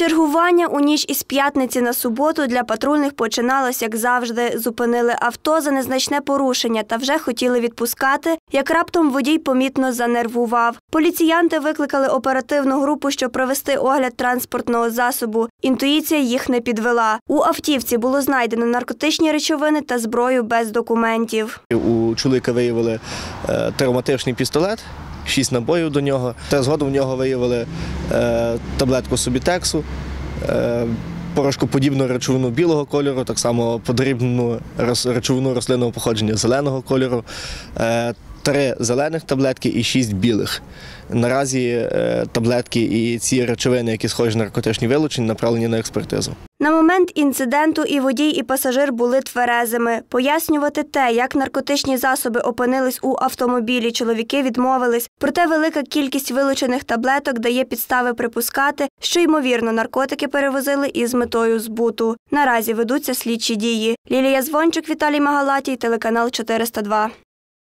Чергування у ніч із п'ятниці на суботу для патрульних починалось, як завжди. Зупинили авто за незначне порушення та вже хотіли відпускати, як раптом водій помітно занервував. Поліціянти викликали оперативну групу, щоб провести огляд транспортного засобу. Інтуїція їх не підвела. У автівці було знайдено наркотичні речовини та зброю без документів. У чоловіка виявили е, травматичний пістолет, шість набоїв до нього. Та згодом в нього виявили е, таблетку субітексу, е, порошкоподібну речовину білого кольору, так само подрібну речовину рослинного походження зеленого кольору, е, три зелених таблетки і шість білих. Наразі е, таблетки і ці речовини, які схожі на наркотичні вилучення, направлені на експертизу. На момент інциденту і водій, і пасажир були тверезими. Пояснювати те, як наркотичні засоби опинились у автомобілі, чоловіки відмовились. Проте велика кількість вилучених таблеток дає підстави припускати, що ймовірно наркотики перевозили із метою збуту. Наразі ведуться слідчі дії. Лілія Звончик, Віталій Магалатій, телеканал 402.